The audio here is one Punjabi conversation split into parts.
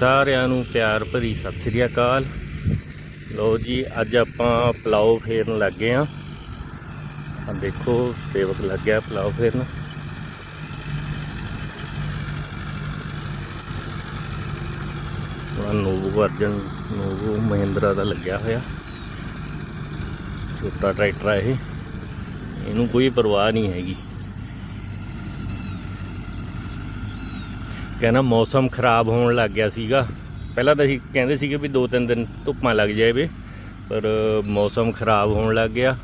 ਸਾਰਿਆਂ ਨੂੰ ਪਿਆਰ ਭਰੀ ਸਤਿ ਸ੍ਰੀ ਅਕਾਲ। ਲੋ ਜੀ, ਅੱਜ ਆਪਾਂ ਪਲਾਓ ਫੇਰਨ ਲੱਗੇ ਆ। ਆ ਦੇਖੋ, ਸੇਵਕ ਲੱਗਿਆ ਪਲਾਓ ਫੇਰਨ। ਆ ਨੋਵੋ ਵਰਜਨ, ਨੋਵੋ ਮਹਿੰਦਰਾ ਦਾ ਲੱਗਿਆ ਹੋਇਆ। ਛੋਟਾ ਟਰੈਕਟਰ ਆ ਇਹ। ਇਹਨੂੰ ਕੋਈ ਪਰਵਾਹ ਨਹੀਂ ਹੈਗੀ। ਕਹਿੰਦਾ ਮੌਸਮ ਖਰਾਬ ਹੋਣ ਲੱਗ ਗਿਆ ਸੀਗਾ। ਪਹਿਲਾਂ ਤਾਂ ਅਸੀਂ ਕਹਿੰਦੇ ਸੀਗੇ ਵੀ ਦੋ ਤਿੰਨ ਦਿਨ ਧੁੱਪਾਂ ਲੱਗ ਜਾਵੇ ਪਰ ਮੌਸਮ ਖਰਾਬ ਹੋਣ ਲੱਗ ਗਿਆ।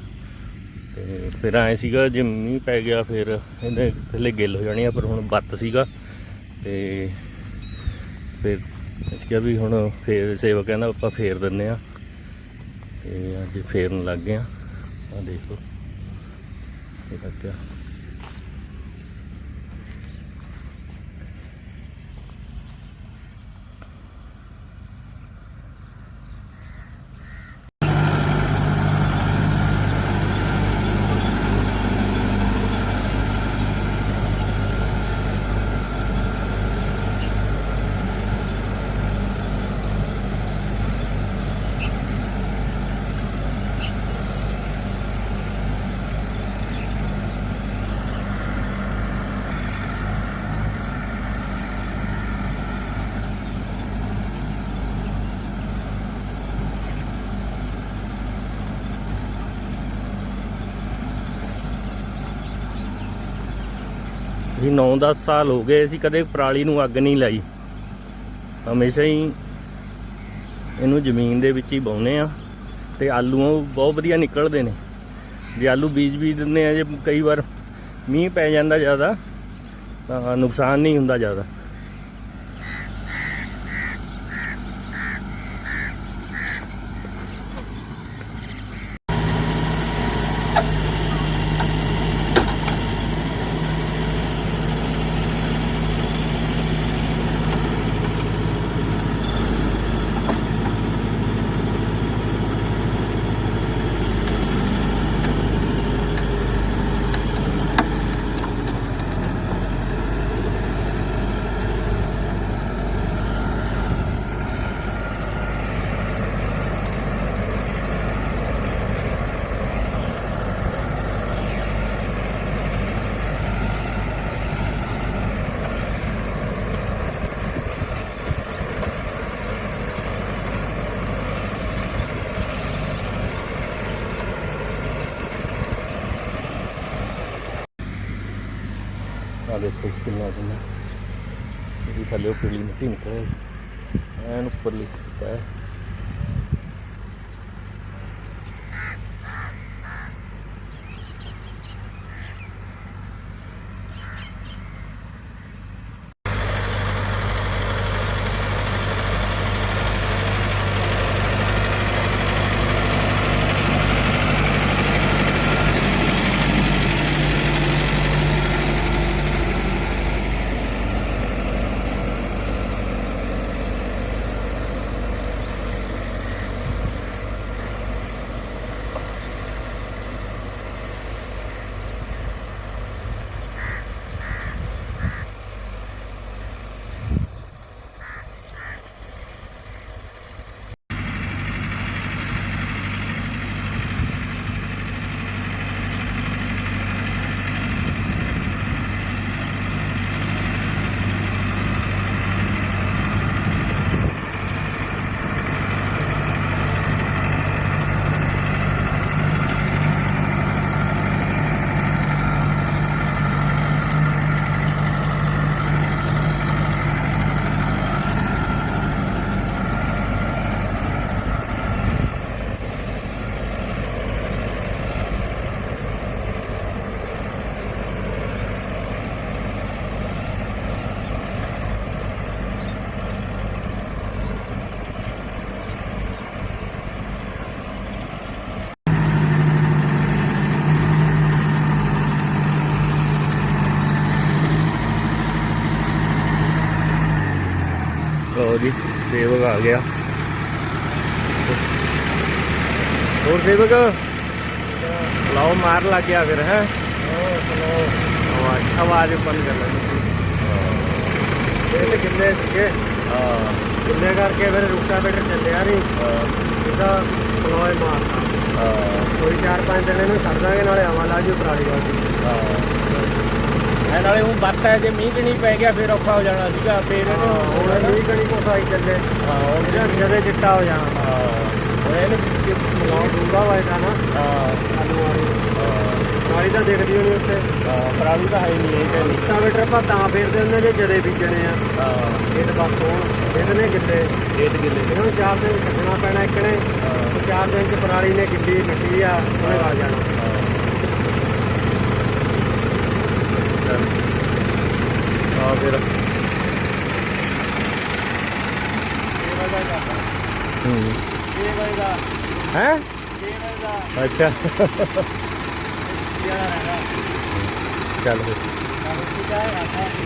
ਤੇ ਫਿਰ ਐ ਸੀਗਾ, ਜੇ ਮੀਂਹ ਪੈ ਗਿਆ ਫਿਰ ਇਹਦੇ ਥੱਲੇ ਗਿੱਲ ਹੋ ਜਾਣੀ ਆ, ਪਰ ਹੁਣ ਬੱਤ ਸੀਗਾ। ਤੇ ਫਿਰ ਅਸੀਂ ਕਿਹਾ ਵੀ ਹੁਣ ਫੇਰ ਸੇਵਾ ਕਹਿੰਦਾ ਆਪਾਂ ਫੇਰ ਦਿੰਨੇ ਆ। ਤੇ ਅੱਜ ਫੇਰਨ ਲੱਗ ਗਏ ਆ। ਆ ਦੇਖੋ। ਇਹ ਲੱਗਿਆ ਇਹ 9-10 ਸਾਲ ਹੋ ਗਏ ਅਸੀਂ ਕਦੇ ਪਰਾਲੀ ਨੂੰ ਅੱਗ ਨਹੀਂ ਲਾਈ। ਹਮੇਸ਼ਾ ਹੀ ਇਹਨੂੰ ਜ਼ਮੀਨ ਦੇ ਵਿੱਚ ਹੀ ਬਾਉਨੇ ਆ ਤੇ ਆਲੂ ਬਹੁਤ ਵਧੀਆ ਨਿਕਲਦੇ ਨੇ। ਜੇ ਆਲੂ ਬੀਜ ਬੀਜ ਦਿੰਦੇ ਆ ਜੇ ਕਈ ਵਾਰ ਮੀਂਹ ਪੈ ਜਾਂਦਾ ਜ਼ਿਆਦਾ ਤਾਂ ਨੁਕਸਾਨ ਨਹੀਂ ਹੁੰਦਾ ਜ਼ਿਆਦਾ। ਆ ਦੇਖੋ ਕਿੰਨਾ ਕਿੰਨਾ। ਇਹ ਥੱਲੇ ਪੀਲੀ ਮਿੱਟੀ ਨਿਕਲੇ ਐਨ ਉੱਪਰਲੀ ਸੁੱਕਾ ਹੈ ਲਓ ਜੀ ਸੇਵਕ ਆ ਗਿਆ। ਹੋਰ ਸੇਵਕ? ਲਾਓ ਮਾਰ ਲੱਗ ਗਿਆ ਫਿਰ ਹੈ? ਆਵਾਜ਼ ਆਵਾਜ਼ ਬੰਦ ਕਰ ਲੈ ਇਹ ਕਿੰਨੇ ਸੀਗੇ? ਹਾਂ। ਗਿੱਲੇ ਕਰਕੇ ਫਿਰ ਰੁਕਾ ਬੇਟਰ ਚੱਲਿਆ ਨਹੀਂ? ਇਹਦਾ ਪਲੋਏ ਮਾਰਦਾ ਕੋਈ 4-5 ਦਿਨ ਇਹਨੂੰ ਛੱਡ ਦਾਂਗੇ ਨਾਲੇ ਹਵਾ ਲਾ ਜੂ ਪਰਾਲੀ ਵਾਲੀ। ਐ ਨਾਲੇ ਉਹ ਬੱਤ ਹੈ ਜੇ ਮੀਂਹ ਕਣੀ ਪੈ ਗਿਆ ਫਿਰ ਔਖਾ ਹੋ ਜਾਣਾ ਸੀਗਾ ਫੇਰ ਇਹਨੂੰ ਹੁਣ ਨਹੀਂ ਸਾਈ ਚੱਲੇ। ਹਾਂ ਹੁਣ ਇਹਦਾ ਜਦੇ ਚਿੱਟਾ ਹੋ ਜਾਣਾ। ਹਾਂ ਹੁਣ ਇਹਨੂੰ ਮਲਾਉ ਡੂੰਗਾ ਵਜਦਾ ਨਾ। ਹਾਂ ਆਲੂ ਵਾਲੀ। ਪਰਾਲੀ ਤਾਂ ਦਿਖਦੀ ਹੋਣੀ ਉੱਥੇ। ਹਾਂ ਪਰਾਲੀ ਤਾਂ ਹੈ ਨਹੀਂ ਇਹ ਕਹਿੰਦੀ ਰੁਕਾ ਬੇਟਰ ਆਪਾਂ ਤਾਂ ਫੇਰਦੇ ਹੁੰਦੇ ਜੇ ਜਦੇ ਬੀਜਣੇ ਆ। ਹਾਂ। ਇਹ ਤਾਂ ਬਸ ਹੋਣ ਇਹਦੇ ਗਿੱਲੇ। ਖੇਤ ਗਿੱਲੇ। ਨੇ ਇਹਨਾਂ ਨੂੰ ਚਾਰ ਦਿਨ ਛੱਡਣਾ ਪੈਣਾ ਇੱਕਣੇ। ਉਹ ਚਾਰ ਦਿਨ ਚ ਪਰਾਲੀ ਨੇ ਗਿੱਲੀ ਮਿੱਟੀ ਆ ਉਹਨੇ ਗਲ ਜਾਣਾ। ਹਾਂ ਫਿਰ ਹੂੰ। ਹੈ? ਅੱਛਾ। ਚੱਲ ਫਿਰ। ਬੜਾ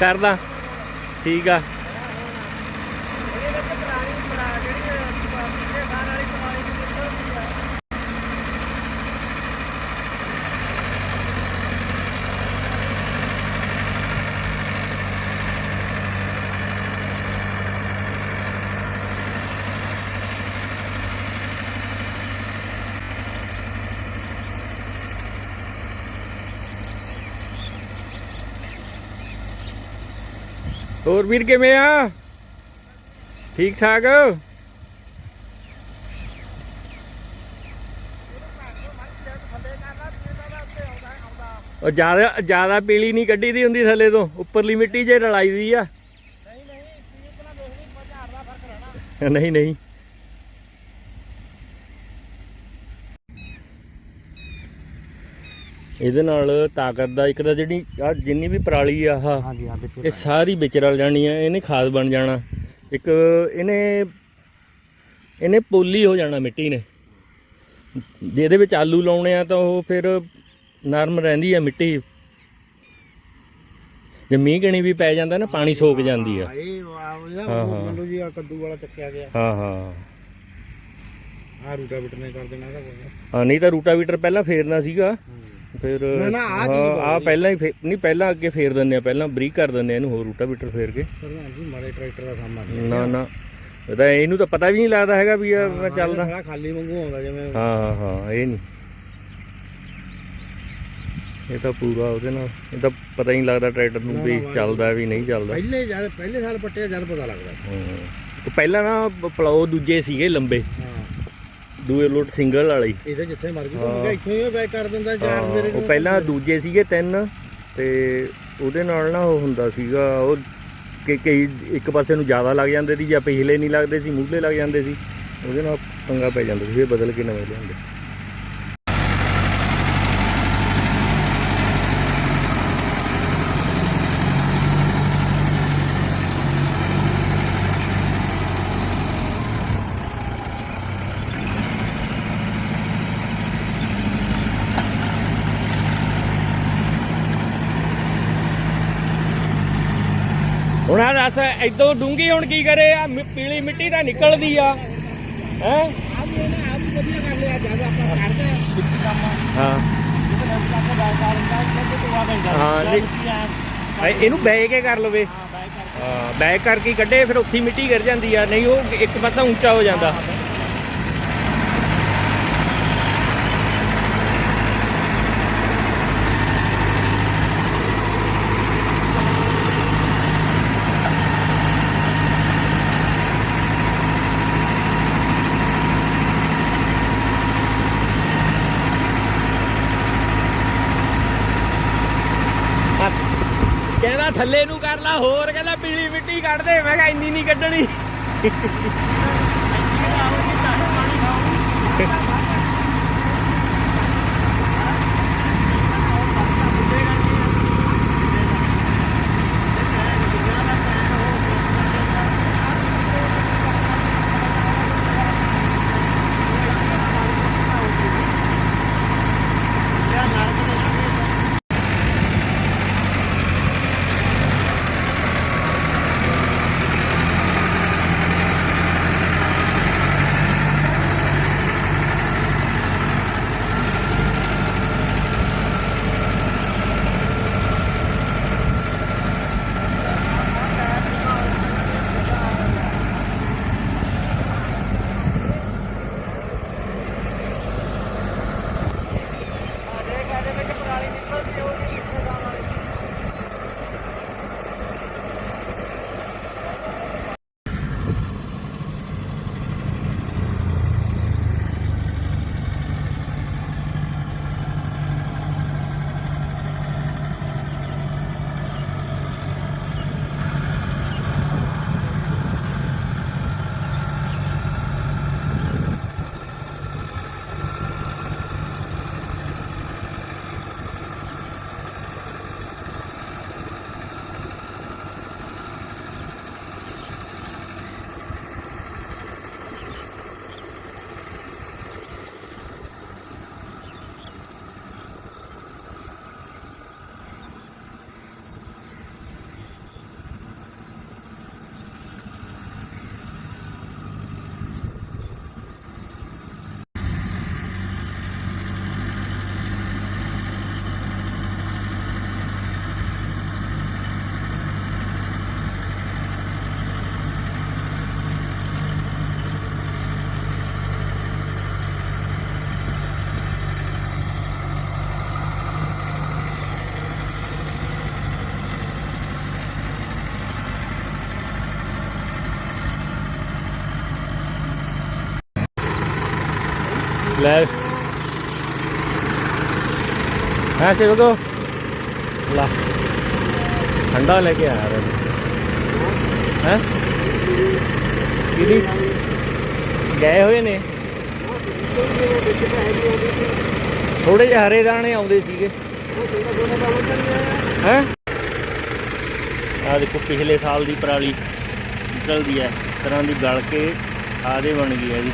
ਕਰਦਾ ਠੀਕ ਆ ਇਹਦੇ ਵਿੱਚ ਪੁਰਾਣੀ ਪਰਾ ਜਿਹੜੀ ਪਿਛਲੇ ਸਾਲ ਵਾਲੀ ਪੁਰਾਣੀ ਦੀ ਨਿਕਲਦੀ ਆ ਹੋਰ ਵੀਰ ਕਿਵੇਂ ਆ? ਠੀਕ ਠਾਕ? ਉਹ ਜ਼ਿਆਦਾ ਜ਼ਿਆਦਾ ਪੀਲੀ ਨਹੀਂ ਕੱਢੀ ਦੀ ਹੁੰਦੀ ਥੱਲੇ ਤੋਂ ਉੱਪਰਲੀ ਮਿੱਟੀ ਜੇ ਰਲਾਈ ਦੀ ਆ। ਨਹੀਂ ਨਹੀਂ ਕੀ ਇਤਨਾ ਵੇਖਣੀ 5000 ਦਾ ਫ਼ਰਕ ਰਹਿਣਾ। ਨਹੀਂ ਨਹੀਂ। ਇਹਦੇ ਨਾਲ ਤਾਕਤ ਦਾ ਇੱਕ ਤਾਂ ਜਿਹੜੀ ਆ ਜਿੰਨੀ ਵੀ ਪਰਾਲੀ ਆ ਆਹ ਹਾਂਜੀ ਹਾਂ ਵਿੱਚ ਇਹ ਸਾਰੀ ਵਿੱਚ ਰਲ ਜਾਣੀ ਆ ਇਹਨੇ ਖਾਦ ਬਣ ਜਾਣਾ। ਇੱਕ ਇਹਨੇ ਇਹਨੇ ਪੋਲੀ ਹੋ ਜਾਣਾ ਮਿੱਟੀ ਨੇ। ਜੇ ਇਹਦੇ ਵਿੱਚ ਆਲੂ ਲਾਉਣੇ ਆ ਤਾਂ ਉਹ ਫਿਰ ਨਰਮ ਰਹਿੰਦੀ ਆ ਮਿੱਟੀ। ਜੇ ਮੀਂਹ ਕਣੀ ਵੀ ਪੈ ਜਾਂਦਾ ਨਾ ਪਾਣੀ ਸੋਕ ਜਾਂਦੀ ਆ। ਇਹ। ਮੰਨ ਜੀ ਆ ਕੱਦੂ ਵਾਲਾ ਚੱਕਿਆ ਗਿਆ। ਹਾਂ ਹਾਂ। ਆ ਰੂਟਾ ਬਿਟ ਨੇ ਕਰ ਦੇਣਾ ਇਹਦਾ ਕੋਈ। ਹਾਂ ਨਹੀਂ ਤਾਂ ਰੂਟਾਵੀਟਰ ਪਹਿਲਾਂ ਫੇਰਨਾ ਸੀਗਾ। ਫਿਰ ਨਾ, ਨਾ, ਆਹ ਚੀਜ਼ ਹਾਂ ਬਹੁਤ ਆ ਪਹਿਲਾਂ ਹੀ ਫੇ- ਨਹੀਂ ਪਹਿਲਾਂ ਅੱਗੇ ਫੇਰ ਦਿੰਦੇ ਆ ਪਹਿਲਾਂ ਬਰੀਕ ਕਰ ਦਿੰਦੇ ਆ ਇਹਨੂੰ ਹੋਰ ਰੂਟਾ ਬੀਟਰ ਫੇਰ ਕੇ। ਪ੍ਰਧਾਨ ਜੀ ਮਾਰੇ ਟਰੈਕਟਰ ਦਾ ਕੰਮ ਆ ਨਾ ਨਾ। ਇਹਦਾ ਇਹਨੂੰ ਤਾਂ ਪਤਾ ਵੀ ਨਹੀਂ ਲੱਗਦਾ ਹੈਗਾ ਵੀ ਮੈਂ ਚੱਲਦਾ। ਖਾਲੀ ਵਾਂਗੂ ਆਉਂਦਾ ਜਿਵੇਂ ਹਾਂ ਹਾਂ ਹਾਂ ਇਹ ਨਹੀਂ। ਇਹ ਤਾਂ ਪੂਰਾ ਉਹਦੇ ਨਾਲ ਇਹ ਤਾਂ ਪਤਾ ਹੀ ਨਹੀਂ ਲੱਗਦਾ ਟਰੈਕਟਰ ਨੂੰ ਵੀ ਚੱਲਦਾ ਵੀ ਨਹੀਂ ਚੱਲਦਾ। ਪਹਿਲੇ ਜਦ ਪਹਿਲੇ ਸਾਲ ਪੱਟਿਆ ਜਦ ਪਤਾ ਲੱਗਦਾ। ਹਾਂ। ਉਹ ਪਹਿਲਾਂ ਨਾ ਪਲਾਓ ਦੂਜੇ ਸੀਗੇ ਲੰਬੇ। ਹਾਂ। ਦੂਏ ਲੋਟ ਸਿੰਗਲ ਵਾਲੇ ਹੀ। ਇਹਦੇ ਜਿੱਥੇ ਮਰਜ਼ੀ ਹਾਂ। ਘੁੰਮ ਗਿਆ ਇੱਥੋਂ ਹੀ ਬੈਕ ਕਰ ਦਿੰਦਾ ਚਾਰ ਮੇਰੇ ਉਹ ਪਹਿਲਾਂ ਦੂਜੇ ਸੀਗੇ ਤਿੰਨ ਤੇ ਉਹਦੇ ਨਾਲ ਨਾ ਉਹ ਹੁੰਦਾ ਸੀਗਾ ਉਹ ਕਿ ਕਈ ਇੱਕ ਪਾਸੇ ਨੂੰ ਜ਼ਿਆਦਾ ਲੱਗ ਜਾਂਦੇ ਸੀ ਜਾਂ ਪਿਛਲੇ ਨਹੀਂ ਲੱਗਦੇ ਸੀ ਮੂਹਰੇ ਲੱਗ ਜਾਂਦੇ ਸੀ ਉਹਦੇ ਨਾਲ ਪੰਗਾ ਪੈ ਜਾਂਦਾ ਸੀ ਫਿਰ ਬਦਲ ਕੇ ਨਵੇਂ ਲਿਆਂਦੇ ਹੁਣ ਆ ਦੱਸ ਇਦੋਂ ਡੂੰਗੀ ਹੁਣ ਕੀ ਕਰੇ? ਆ ਪੀਲੀ ਮਿੱਟੀ ਤਾਂ ਨਿਕਲਦੀ ਆ। ਹੈ? ਹਾਂ। ਇਹਨੂੰ ਬੈ ਕੇ ਕਰ ਲਵੇ। ਹਾਂ ਕਰਕੇ। ਕੱਢੇ, ਫਿਰ ਉੱਥੀ ਮਿੱਟੀ ਗਿਰ ਜਾਂਦੀ ਆ। ਨਹੀਂ, ਉਹ ਇੱਕ ਪਾਸਾ ਉੱਚਾ ਹੋ ਜਾਂਦਾ ਬਸ ਕਹਿੰਦਾ ਥੱਲੇ ਨੂੰ ਕਰ ਲਾ, ਹੋਰ ਕਹਿੰਦਾ ਪੀਲੀ ਮਿੱਟੀ ਕੱਢ ਦੇ। ਮੈਂ ਕਿਹਾ ਇੰਨੀ ਨਹੀਂ ਕੱਢਣੀ। ਲੈ। ਹਾਂ ਸੇਵਕੋ ਲਾ। ਠੰਡਾ ਲੈ ਕੇ ਆਇਆ ਰੇ। ਹੈ? ਕਿਹਦੀ? ਗਏ ਹੋਏ ਨੇ। ਥੋੜੇ ਜਿਹੇ ਹਰੇ ਦਾਣੇ ਆਉਂਦੇ ਸੀਗੇ। ਹੈ? ਆ ਦੇਖੋ, ਪਿਛਲੇ ਸਾਲ ਦੀ ਪਰਾਲੀ ਨਿਕਲਦੀ ਹੈ। ਇਸ ਤਰ੍ਹਾਂ ਦੀ ਗਲ ਕੇ ਆਦੇ ਬਣ ਗਈ ਹੈ ਜੀ।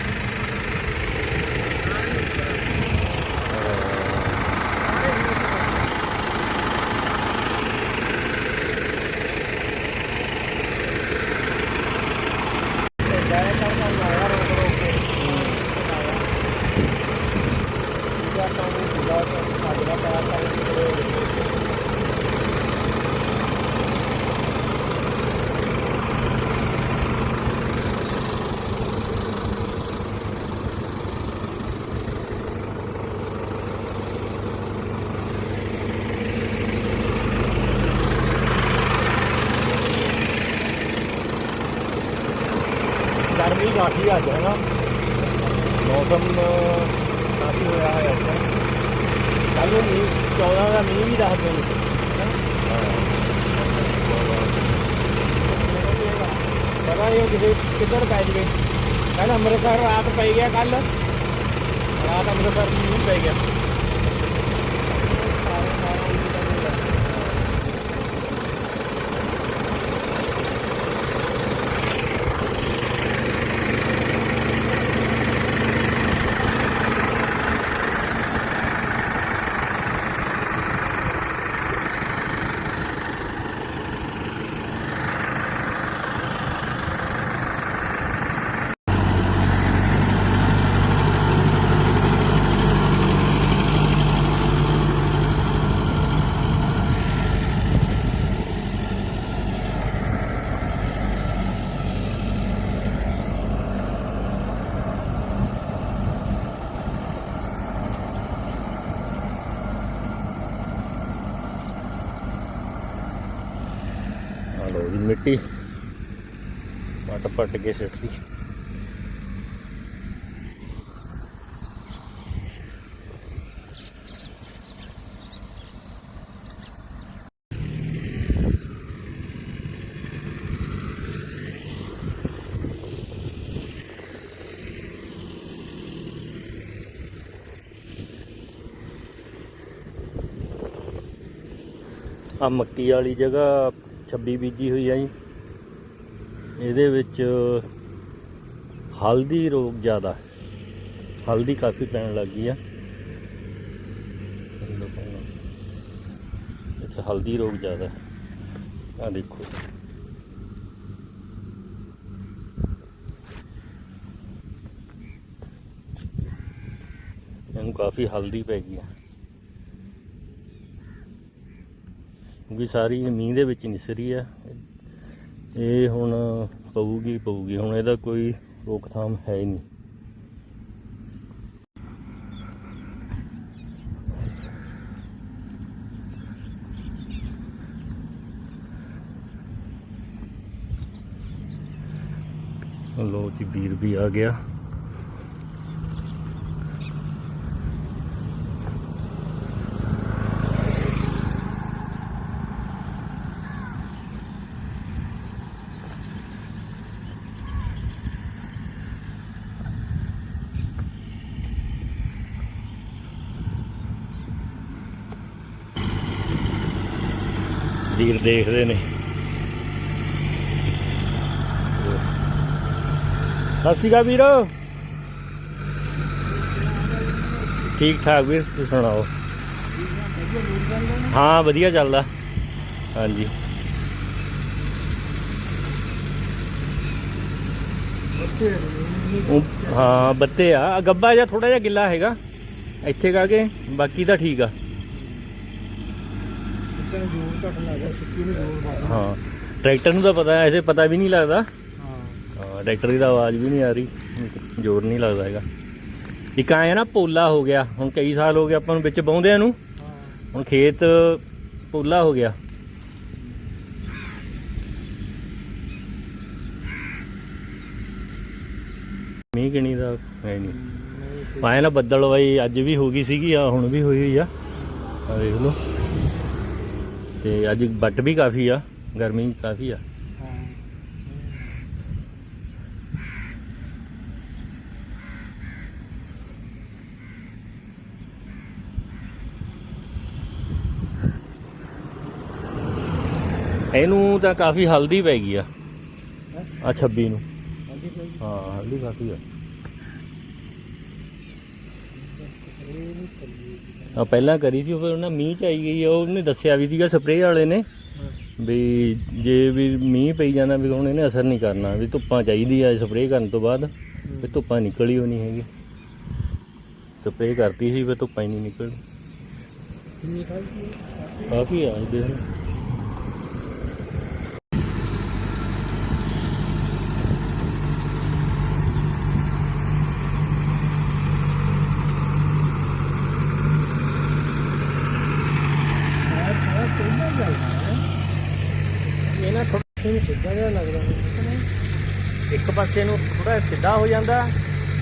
ਗਰਮੀ ਕਾਫੀ ਆ ਜਾਣਾ ਮੌਸਮ ਕਾਫੀ ਹੋਇਆ ਹੈ ਅੱਜ ਕੱਲ ਨੂੰ ਮੀਂਹ 14 ਦਾ ਮੀਂਹ ਵੀ ਦੱਸਦੇ ਨੇ ਪਤਾ ਨਹੀਂ ਉਹ ਕਿਤੇ, ਕਿੱਧਰ ਪੈ ਜਵੇ। ਕੱਲ ਅੰਮ੍ਰਿਤਸਰ ਰਾਤ ਪਈ ਗਿਆ ਕੱਲ ਰਾਤ ਅੰਮ੍ਰਿਤਸਰ ਮੀਂਹ ਪੈ ਗਿਆ ਆ ਲੋ ਜੀ ਮਿੱਟੀ। ਪੱਟ ਪੱਟ ਕੇ ਸਿੱਟਦੀ ਆ ਮੱਕੀ ਵਾਲੀ ਜਗ੍ਹਾ 26 ਬੀਜੀ ਹੋਈ ਆ ਜੀ। ਇਹਦੇ ਵਿੱਚ ਹਲਦੀ ਰੋਗ ਜ਼ਿਆਦਾ। ਹਲਦੀ ਕਾਫੀ ਪੈਣ ਲੱਗ ਗਈ ਆ। ਇੱਥੇ ਹਲਦੀ ਰੋਗ ਜ਼ਿਆਦਾ। ਆ ਦੇਖੋ। ਇਹਨੂੰ ਕਾਫੀ ਹਲਦੀ ਪੈ ਗਈ ਆ। ਕਿਉਂਕਿ ਸਾਰੀ ਮੀਂਹ ਦੇ ਵਿੱਚ ਨਿਸਰੀ ਆ। ਇਹ ਹੁਣ ਪਊਗੀ ਪਊਗੀ। ਹੁਣ ਇਹਦਾ ਕੋਈ ਰੋਕਥਾਮ ਹੈ ਹੀ ਨਹੀਂ। ਲੋ ਜੀ, ਵੀਰ ਵੀ ਆ ਗਿਆ। ਵੀਰ ਦੇਖਦੇ ਨੇ। ਸਤਿ ਸ਼੍ਰੀ ਅਕਾਲ ਵੀਰ। ਠੀਕ ਠਾਕ ਵੀਰ, ਤੁਸੀਂ ਸੁਣਾਓ? ਹਾਂ, ਵਧੀਆ ਚੱਲਦਾ। ਹਾਂਜੀ। ਉਹ- ਹਾਂ, ਬੱਤੇ ਆ। ਆਹ ਗੱਬਾ ਜਿਹਾ ਥੋੜਾ ਜਿਹਾ ਗਿੱਲਾ ਹੈਗਾ। ਇੱਥੇ ਕਾ ਕੇ, ਬਾਕੀ ਤਾਂ ਠੀਕ ਆ ਇੱਧਰ ਜ਼ੋਰ ਘੱਟ ਲੱਗਦਾ ਸੁੱਕੀ ਨੂੰ ਜ਼ੋਰ ਮਾਰਦਾ ਹਾਂ ਟਰੈਕਟਰ ਨੂੰ ਤਾਂ ਪਤਾ ਐਸੇ ਪਤਾ ਵੀ ਨਹੀਂ ਲੱਗਦਾ। ਹਾਂ। ਟਰੈਕਟਰ ਦੀ ਆਵਾਜ਼ ਵੀ ਨਹੀਂ ਆ ਰਹੀ ਜ਼ੋਰ ਨਹੀਂ ਲੱਗਦਾ ਹੈਗਾ। ਇੱਕ ਆਇਆ ਨਾ ਪੋਲਾ ਹੋ ਗਿਆ ਹੁਣ ਕਈ ਸਾਲ ਹੋ ਗਏ ਆਪਾਂ ਨੂੰ ਵਿੱਚ ਬਾਉਂਦਿਆਂ ਨੂੰ। ਹੁਣ ਖੇਤ ਪੋਲਾ ਹੋ ਗਿਆ। ਮੀਂਹ ਕਿਣੀ ਦਾ ਹੈ ਨਹੀਂ। ਪਾਇਆ ਨਾ ਬੱਦਲ ਬਾਈ ਅੱਜ ਵੀ ਹੋ ਗਈ ਸੀਗੀ ਆ ਹੁਣ ਵੀ ਹੋਈ ਹੋਈ ਆ। ਆ ਦੇਖ ਲਓ। ਤੇ ਅੱਜ ਬੱਟ ਵੀ ਕਾਫੀ ਆ, ਗਰਮੀ ਕਾਫੀ ਆ। ਇਹਨੂੰ ਤਾਂ ਕਾਫੀ ਹਲਦੀ ਪੈ ਗਈ ਆ। ਆ 26 ਨੂੰ। ਹਾਂ, ਹਲਦੀ ਕਾਫੀ ਆ। ਇਹ ਨਹੀਂ ਆ ਪਹਿਲਾਂ ਕਰੀ ਸੀ ਫਿਰ ਉਹਨਾਂ ਮੀਂਹ ਚ ਆਈ ਗਈ ਆ ਉਹਨੇ ਦੱਸਿਆ ਵੀ ਸੀਗਾ ਸਪਰੇਅ ਵਾਲੇ ਨੇ ਵੀ ਜੇ ਵੀ ਮੀਂਹ ਪਈ ਜਾਂਦਾ ਵੀ ਹੁਣ ਇਹਨੇ ਅਸਰ ਨਹੀਂ ਕਰਨਾ ਵੀ ਧੁੱਪਾਂ ਚਾਹੀਦੀ ਆ ਸਪਰੇਅ ਕਰਨ ਤੋਂ ਬਾਅਦ ਵੀ ਧੁੱਪਾਂ ਨਿਕਲੀ ਹੋ ਨਹੀਂ ਹੈਗੀ। ਸਪਰੇਅ ਕਰਤੀ ਸੀ ਵੀ ਧੁੱਪਾਂ ਹੀ ਨਹੀਂ ਨਿਕਲੀ ਕਾਫੀ ਆ ਦੇਖ ਲਓ। ਸਾਰਾ ਸਾਰਾ ਕਿੰਨਾ ਲੱਗਦਾ ਸਿੱਧਾ ਜਿਹਾ ਲੱਗਦਾ। ਹੈ ਇੱਕ ਪਾਸੇ ਨੂੰ ਥੋੜਾ ਸਿੱਧਾ ਹੋ ਜਾਂਦਾ।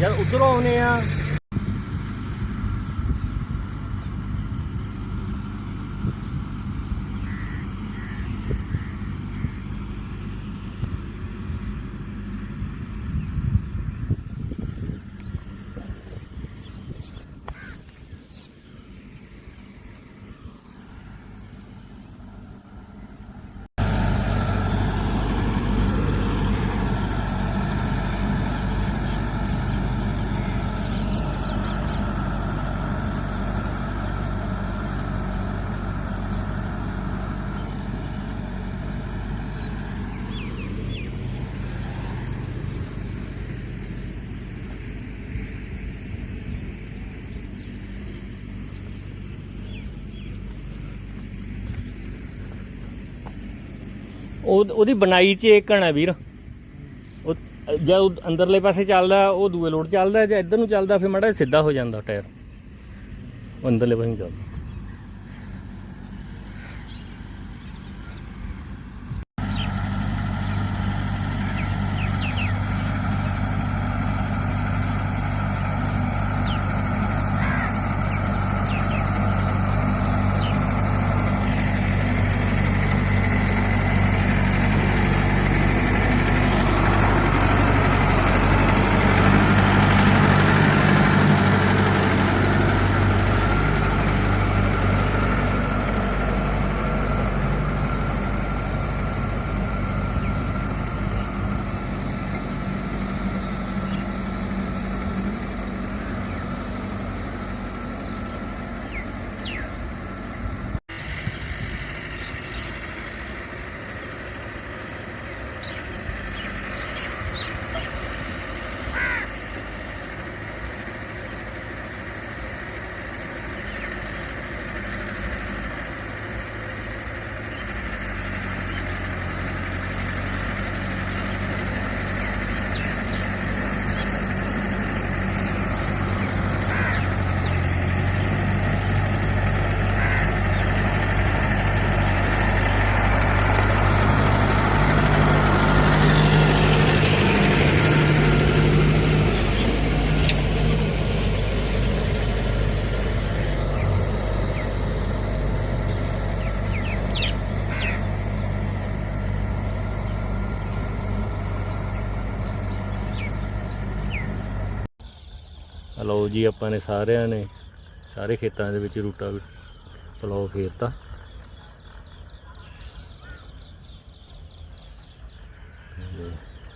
ਜਦ ਉਧਰੋਂ ਆਉਨੇ ਆ ਉਹ ਉਹਦੀ ਬਣਾਈ 'ਚ ਇੱਕ ਹੈ ਵੀਰ। ਉਹ ਜਦ ਉਹ ਅੰਦਰਲੇ ਪਾਸੇ ਚੱਲਦਾ, ਉਹ ਦੂਏ ਲੋਡ ਚੱਲਦਾ, ਜੇ ਇੱਧਰ ਨੂੰ ਚੱਲਦਾ, ਫਿਰ ਮਾੜਾ ਜਿਹਾ ਸਿੱਧਾ ਹੋ ਜਾਂਦਾ ਟਾਇਰ। ਉਹ ਅੰਦਰਲੇ ਪਾਸੇ ਨੂੰ ਚੱਲਦਾ। ਹਲੋ ਜੀ ਆਪਾਂ ਨੇ ਸਾਰਿਆਂ ਨੇ ਸਾਰੇ ਖੇਤਾਂ ਦੇ ਵਿੱਚ ਰੂਟਾ ਪਲਾਉ ਫੇਰਤਾ।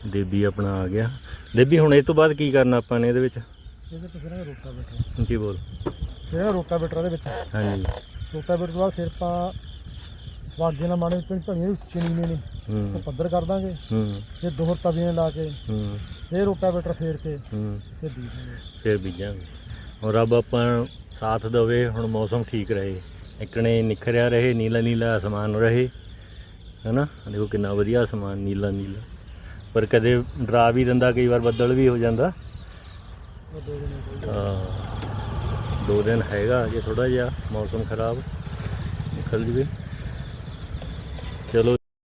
ਦੇਬੀ ਆਪਣਾ ਆ ਗਿਆ। ਦੇਬੀ ਹੁਣ ਇਹ ਤੋਂ ਬਾਅਦ ਕੀ ਕਰਨਾ ਆਪਾਂ ਨੇ ਇਹਦੇ ਵਿੱਚ? ਇਹਦੇ ਤੋਂ ਫਿਰ ਰੋਟਾ ਬੈਟਰ ਜੀ ਬੋਲ। ਫਿਰ ਰੋਟਾ ਬੈਟਰ ਦੇ ਵਿੱਚ। ਹਾਂਜੀ। ਰੋਟਾ ਬੈਟਰ ਤੋਂ ਬਾਅਦ ਫਿਰ ਆਪਾਂ ਸਵਾਗੇ ਨਾਲ ਮਾੜੇ ਵਿੱਚ ਧਣੀਆਂ ਉੱਚੇ ਨੀਵੇਂ ਉਹ ਹੂੰ ਪੱਧਰ ਕਰ ਦਾਂਗੇ। ਹੂੰ। ਫਿਰ ਦੋਹਰ ਤਵੀਆਂ ਲਾ ਕੇ ਹੂੰ। ਫਿਰ ਰੋਟਾ ਬੈਟਰ ਫੇਰ ਕੇ ਹੂੰ। ਫਿਰ ਬੀਜ ਦਾਂਗੇ ਫਿਰ ਬੀਜਾਂਗੇ। ਹੁਣ ਰੱਬ ਆਪਾਂ ਨੂੰ ਸਾਥ ਦੇਵੇ ਹੁਣ ਮੌਸਮ ਠੀਕ ਰਹੇ। ਇਕਣੇ ਨਿਖਰਿਆ ਰਹੇ ਨੀਲਾ ਨੀਲਾ ਅਸਮਾਨ ਰਹੇ। ਹੈਨਾ? ਦੇਖੋ ਕਿੰਨਾ ਵਧੀਆ ਅਸਮਾਨ ਨੀਲਾ ਨੀਲਾ। ਪਰ ਕਦੇ ਡਰਾ ਵੀ ਦਿੰਦਾ ਕਈ ਵਾਰ ਬੱਦਲ ਵੀ ਹੋ ਜਾਂਦਾ। ਹੋ ਦੋ ਦਿਨ ਹੈਗਾ ਜੇ ਥੋੜਾ ਜਿਹਾ ਮੌਸਮ ਖਰਾਬ ਨਿਕਲ ਜਵੇ। ਚਲੋ